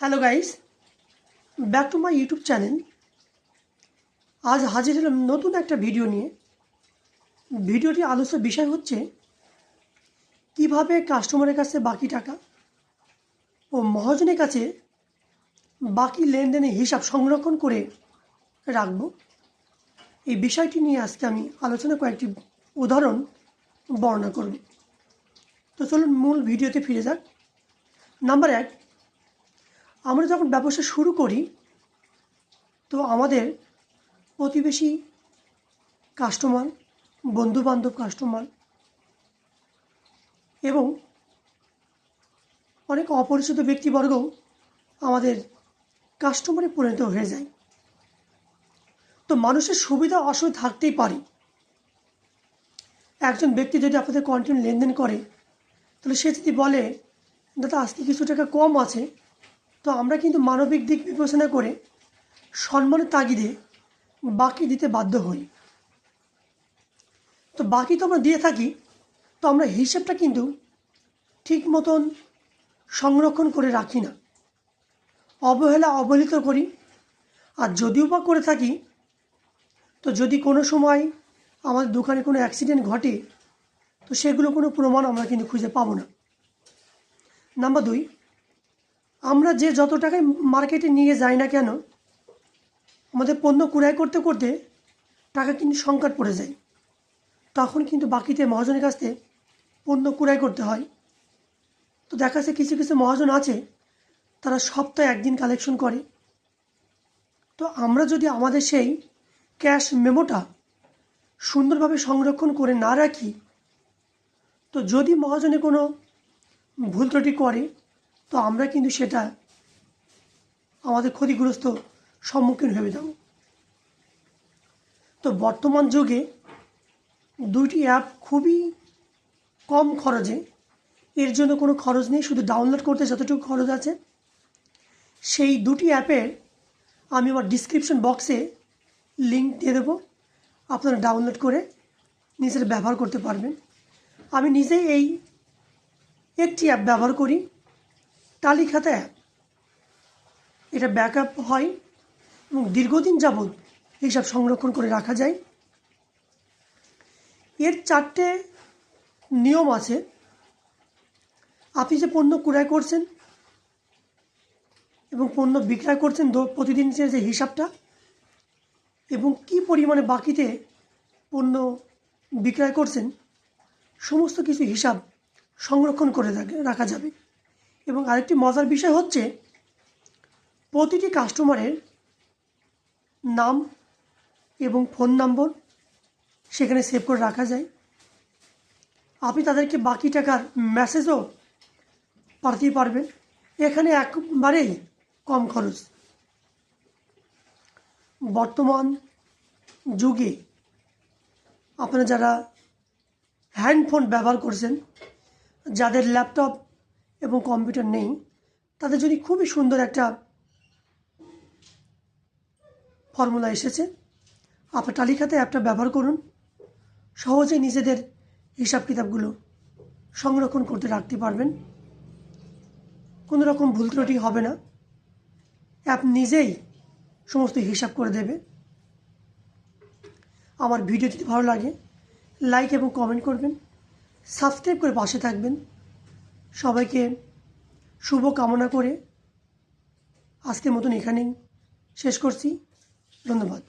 Hello guys back to my YouTube channel আজ হাজির হলাম নতুন একটা ভিডিও নিয়ে। ভিডিওটি আলোচ্য বিষয় হচ্ছে, কীভাবে কাস্টমারের কাছে বাকি টাকা ও মহাজনের কাছে বাকি লেনদেনের হিসাব সংরক্ষণ করে রাখব। এই বিষয়টি নিয়ে আজকে আমি আলোচনা কয়েকটি উদাহরণ বর্ণনা করব। তো চলুন মূল ভিডিওতে ফিরে যাক। নাম্বার এক আমরা যখন ব্যবসা শুরু করি, তো আমাদের প্রতিবেশী কাস্টমার বন্ধুবান্ধব কাস্টমার এবং অনেক অপরিচিত ব্যক্তিবর্গ আমাদের কাস্টমারে পরিণত হয়ে যায়। তো মানুষের সুবিধা অসুবিধা থাকতেই পারে। একজন ব্যক্তি যদি আপনাদের কন্টিনিউ লেনদেন করে, তাহলে সে যদি বলে, দাদা, আজকে কিছু টাকা কম আছে। তো আমরা কিন্তু মানবিক দিক বিবেচনা করে সম্মানের তাগিদে বাকি দিতে বাধ্য হই। তো বাকি তো আমরা দিয়ে থাকি, তো আমরা হিসেবটা কিন্তু ঠিক মতন সংরক্ষণ করে রাখি না। অবহেলা অবহেলিত করি। আর যদিও বা করে থাকি, তো যদি কোনো সময় আমাদের দোকানে কোনো অ্যাক্সিডেন্ট ঘটে, তো সেগুলো কোনো প্রমাণ আমরা কিন্তু খুঁজে পাবো না। নাম্বার দুই আমরা যে যত টাকায় মার্কেটে নিয়ে যাই না কেন, আমাদের পণ্য ক্রয় করতে করতে টাকা কিন্তু সংকট পড়ে যায়। তখন কিন্তু বাকিতে মহাজনের কাছ থেকে পণ্য ক্রয় করতে হয়। তো দেখা যাচ্ছে কিছু কিছু মহাজন আছে, তারা সপ্তাহে একদিন কালেকশন করে। তো আমরা যদি আমাদের সেই ক্যাশ মেমোটা সুন্দরভাবে সংরক্ষণ করে না রাখি, তো যদি মহাজনে কোনো ভুল ত্রুটি করে তো আমরা কিন্তু সেটা আমাদের ক্ষতিগ্রস্ত সম্মুখীন হয়ে যাব। তো বর্তমান যুগে দুইটি অ্যাপ খুবই কম খরচে, এর জন্য কোনো খরচ নেই, শুধু ডাউনলোড করতে যতটুকু খরচ আছে। সেই দুটি অ্যাপের আমি আমার ডিসক্রিপশন বক্সে লিঙ্ক দিয়ে দেবো। আপনারা ডাউনলোড করে নিজের ব্যবহার করতে পারবেন। আমি নিজেই এই একটি অ্যাপ ব্যবহার করি। তালিখাতা অ্যাপ এটা ব্যাকআপ হয় এবং দীর্ঘদিন যাবৎ এইসব সংরক্ষণ করে রাখা যায়। এর চারটে নিয়ম আছে। আপনি যে পণ্য ক্রয় করছেন এবং পণ্য বিক্রয় করছেন প্রতিদিনের যে হিসাবটা এবং কি পরিমাণে বাকিতে পণ্য বিক্রয় করছেন, সমস্ত কিছু হিসাব সংরক্ষণ করে রাখা যাবে। এবং আরেকটি মজার বিষয় হচ্ছে, প্রতিটি কাস্টমারের নাম এবং ফোন নম্বর সেখানে সেভ করে রাখা যায়। আপনি তাদেরকে বাকি টাকার মেসেজও পাঠাতে পারবেন। এখানে একবারেই কম খরচ। বর্তমান যুগে আপনারা যারা হ্যান্ডফোন ব্যবহার করছেন, যাদের ল্যাপটপ এবং কম্পিউটার নেই তাদের যদি খুবই সুন্দর একটা ফর্মুলা এসেছে, আপনার তালিকাতে অ্যাপটা ব্যবহার করুন। সহজেই নিজেদের হিসাব কিতাবগুলো সংরক্ষণ করতে রাখতে পারবেন। কোনো রকম ভুল ত্রুটি হবে না। অ্যাপ নিজেই সমস্ত হিসাব করে দেবে। আমার ভিডিও যদি ভালো লাগে, লাইক এবং কমেন্ট করবেন। সাবস্ক্রাইব করে পাশে থাকবেন। সবাইকে শুভ কামনা করে আজকের মতন এখানেই শেষ করছি। ধন্যবাদ।